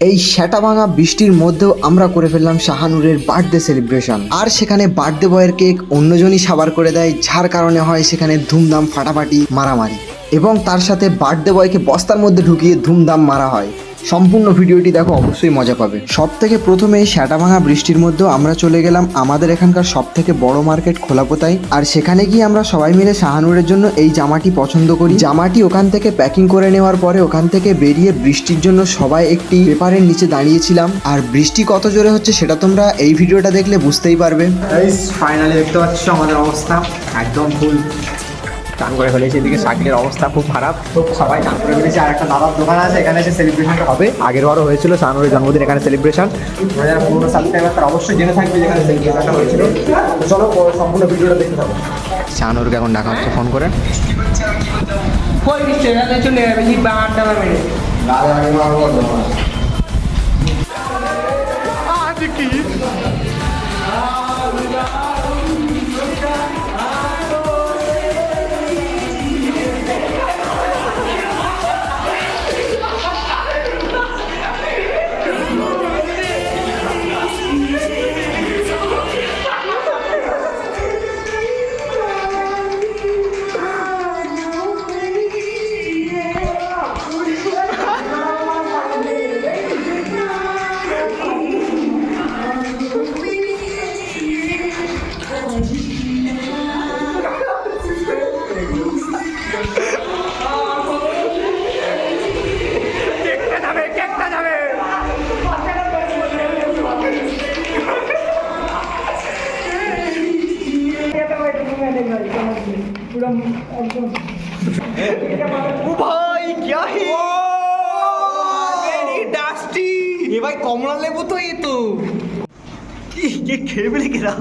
এই সেটা ভাঙা বৃষ্টির মধ্যেও আমরা করে ফেললাম শাহানুরের বার্থডে সেলিব্রেশন আর সেখানে বার্থডে বয়ের কেক অন্যজনই সাবার করে দেয়, যার কারণে হয় সেখানে ধুমধাম ফাটাফাটি মারামারি। এবং তার সাথে বার্থডে বয়কে বস্তার মধ্যে ঢুকিয়ে ধুমধাম মারা হয়। সম্পূর্ণ ভিডিওটি দেখো, অবশ্যই মজা পাবে। সব থেকে প্রথমে এই শ্যাটা ভাঙা বৃষ্টির মধ্যেও আমরা চলে গেলাম আমাদের এখানকার সব থেকে বড় মার্কেট খোলাপোতায় আর সেখানে গিয়ে আমরা সবাই মিলে শাহানুরের জন্য এই জামাটি পছন্দ করি। জামাটি ওখান থেকে প্যাকিং করে নেওয়ার পরে ওখান থেকে বেরিয়ে বৃষ্টির জন্য সবাই একটি পেপারের নিচে দাঁড়িয়েছিলাম। আর বৃষ্টি কত জোরে হচ্ছে সেটা তোমরা এই ভিডিওটা দেখলে বুঝতেই পারবে। ফাইনালি দেখতে পাচ্ছ আমাদের অবস্থা। একদম ফুল চান করে ফেলেছি। এদিকে শাকিলের অবস্থা খুব খারাপ। তো সবাই চান করে ফেলেছে। আর একটা দাদার দোকান আছে এখানে এসে সেলিব্রেশনটা হবে। আগের বারও হয়েছিল শানুরের জন্মদিন এখানে সেলিব্রেশন যারা পুরোনো সাবস্ক্রাইবার তারা অবশ্যই জেনে থাকবে যেখানে সেলিব্রেশনটা হয়েছিল। চলো সম্পূর্ণ ভিডিওটা দেখতে থাকো। শাহানুরকে এখন ডাকা হচ্ছে ফোন করে। কই চলে যাবে বারটা মেরে ভাই কমলা লেবু তো এই তো। কে খেয়ে ফেলে কেরা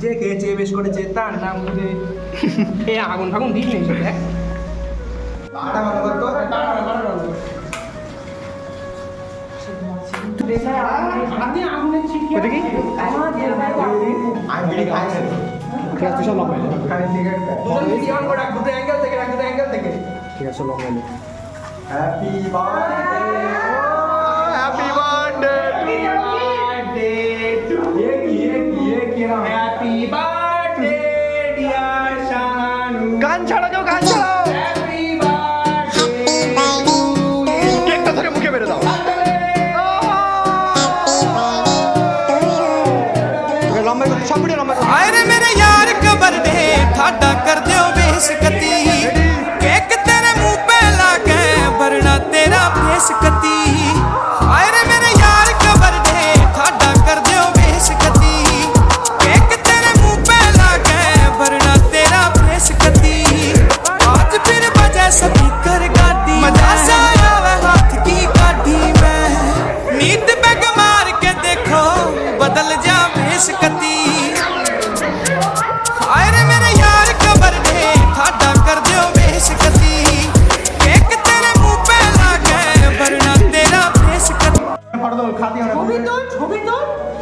যে খেয়েছে বেশ করেছে তার নাম বুঝে এ আগুন ফাগুন দিস নেই সব দেখ। আপনি আগুনের ছিটকে ওটা কি? আমি ভিডিও খাইছি ঠিক আছে। অন করে রাখ দুটো অ্যাঙ্গেল থেকে দুটো অ্যাঙ্গেল থেকে। ঠিক আছে লম্বা হ্যাপি বার্থডে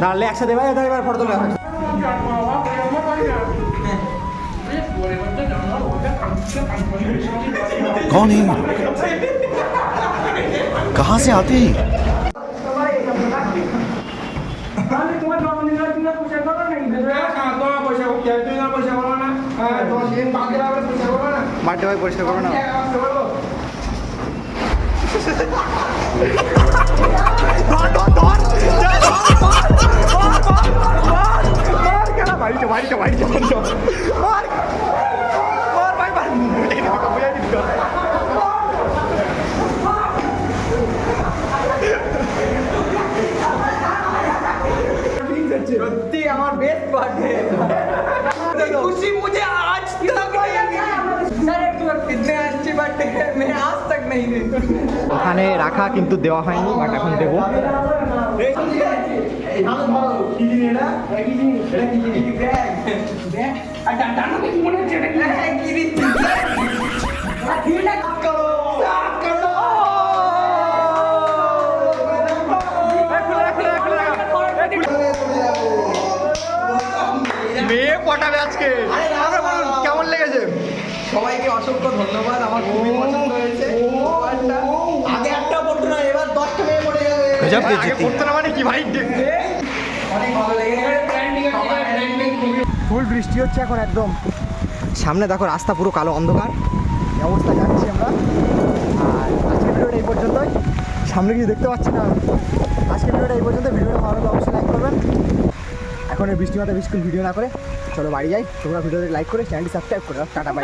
তো না লে একসাথে ভাই এটা এবার ফটো তোলা হয় कौन है कहाँ से आते हैं আমি তোমার জন্মদিন তুমি পয়সা করো না তোমার পয়সা তুই ওখানে রাখা কিন্তু দেওয়া হয়নি বাট এখন দেবো। মেয়ে পটাবে আজকে? কেমন লেগেছে? সবাইকে অসংখ্য ধন্যবাদ আমার খুবই গজব বেজতি মানে কি ভাই? ফুল বৃষ্টি হচ্ছে এখন একদম। সামনে দেখো রাস্তা পুরো কালো অন্ধকার। অবস্থা যাচ্ছি আমরা। আর আজকের ভিডিওটা এই পর্যন্তই। সামনে কিছু দেখতে পাচ্ছি না। আজকের ভিডিওটা এই পর্যন্ত। ভিডিওটা ভালো লাগলে অবশ্যই লাইক করবেন। এখন এই বৃষ্টি মাথা বৃষ্টি ভিডিও না করে চলো বাড়ি যাই। তোমরা ভিডিওতে লাইক করে চ্যানেলটি সাবস্ক্রাইব করে টাটা বাই